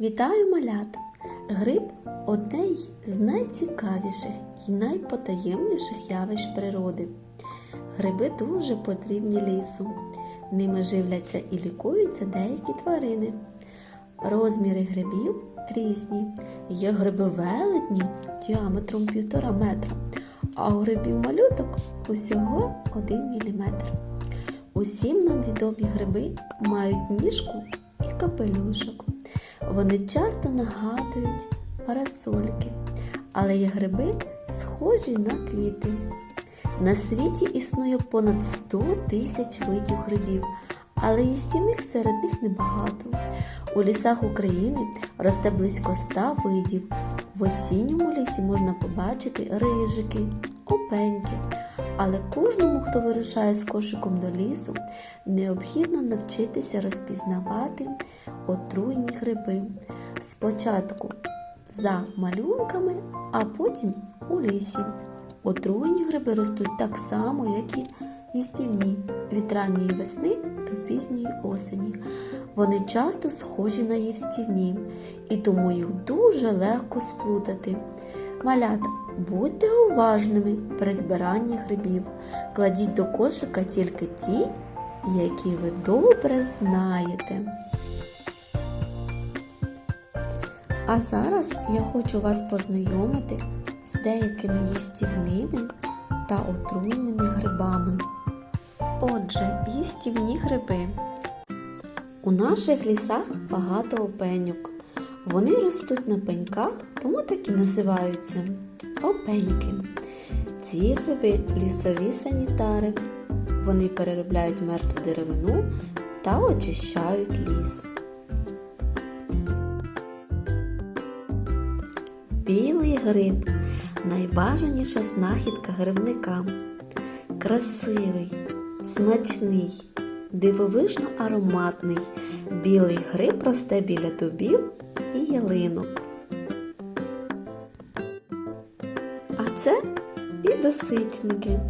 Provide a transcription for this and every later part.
Вітаю малята! Гриб одне з найцікавіших і найпотаємніших явищ природи. Гриби дуже потрібні лісу. Ними живляться і лікуються деякі тварини. Розміри грибів різні. Є гриби велетні діаметром півтора метра, а у грибів малюток усього 1 мм. Усім нам відомі гриби мають ніжку і капелюшок. Вони часто нагадують парасольки, але є гриби схожі на квіти. На світі існує понад 100 тисяч видів грибів, але їстівних серед них небагато. У лісах України росте близько 100 видів. В осінньому лісі можна побачити рижики, опеньки. Але кожному, хто вирушає з кошиком до лісу, необхідно навчитися розпізнавати отруйні гриби. Спочатку за малюнками, а потім у лісі. Отруйні гриби ростуть так само, як і їстівні від ранньої весни до пізньої осені. Вони часто схожі на їстівні, і тому їх дуже легко сплутати. Малята, будьте уважними при збиранні грибів. Кладіть до кошика тільки ті, які ви добре знаєте. А зараз я хочу вас познайомити з деякими їстівними та отруйними грибами. Отже, їстівні гриби. У наших лісах багато опеньок. Вони ростуть на пеньках, тому так і називаються опеньки. Ці гриби лісові санітари. Вони переробляють мертву деревину та очищають ліс. Білий гриб найбажаніша знахідка грибника. Красивий, смачний, дивовижно ароматний. Білий гриб росте біля дубів і ялинок. А це підосичники.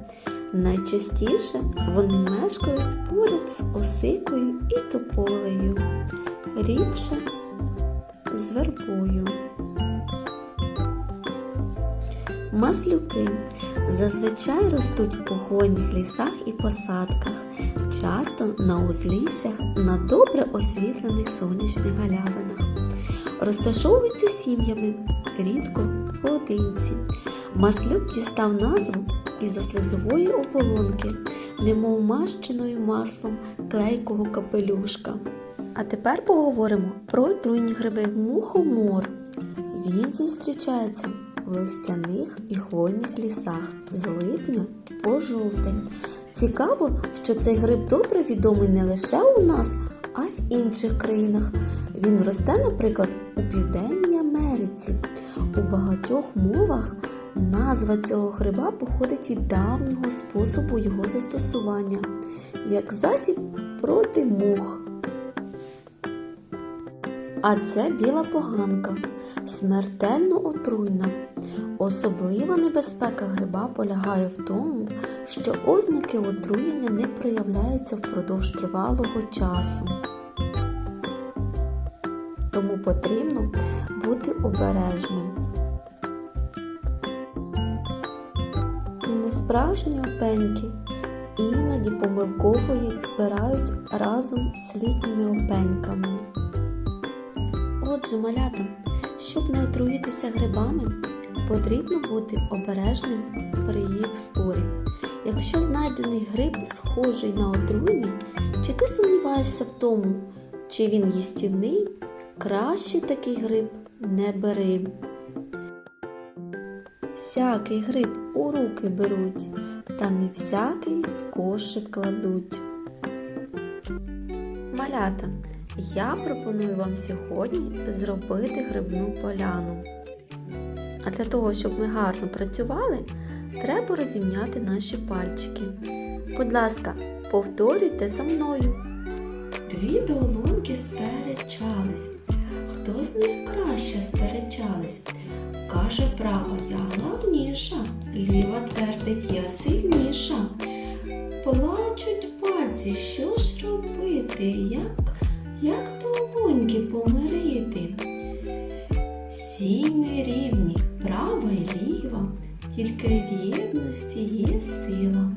Найчастіше вони мешкають поряд з осикою і тополею, рідше з вербою. Маслюки зазвичай ростуть у хвойних лісах і посадках, часто на узліссях на добре освітлених сонячних галявинах. Розташовуються сім'ями, рідко поодинці. Маслюк дістав назву із-за слизової оболонки, немов мащеною маслом клейкого капелюшка. А тепер поговоримо про отруйні гриби мухомор. Він зустрічається в листяних і хвойних лісах з липня по жовтень. Цікаво, що цей гриб добре відомий не лише у нас, а й в інших країнах. Він росте, наприклад, у Південній Америці. У багатьох мовах назва цього гриба походить від давнього способу його застосування, як засіб проти мух. А це біла поганка, смертельно отруйна. Особлива небезпека гриба полягає в тому, що ознаки отруєння не проявляються впродовж тривалого часу. Тому потрібно бути обережним. Несправжні опеньки іноді помилково їх збирають разом з літніми опеньками. Отже, малята, щоб не отруїтися грибами, потрібно бути обережним при їх зборі. Якщо знайдений гриб схожий на отруйний, чи ти сумніваєшся в тому, чи він їстівний, краще такий гриб не бери. Всякий гриб у руки беруть, та не всякий в кошик кладуть. Малята, я пропоную вам сьогодні зробити грибну поляну. А для того, щоб ми гарно працювали, треба розімняти наші пальчики. Будь ласка, повторюйте за мною. Дві долоньки сперечались. Хто з них краще сперечались? Каже право, я главніша, ліва твердить, я сильніша. Плачуть пальці, що ж робити? Як, як долоньки помирити. Всі рівні, права і ліва, тільки в єдності є сила.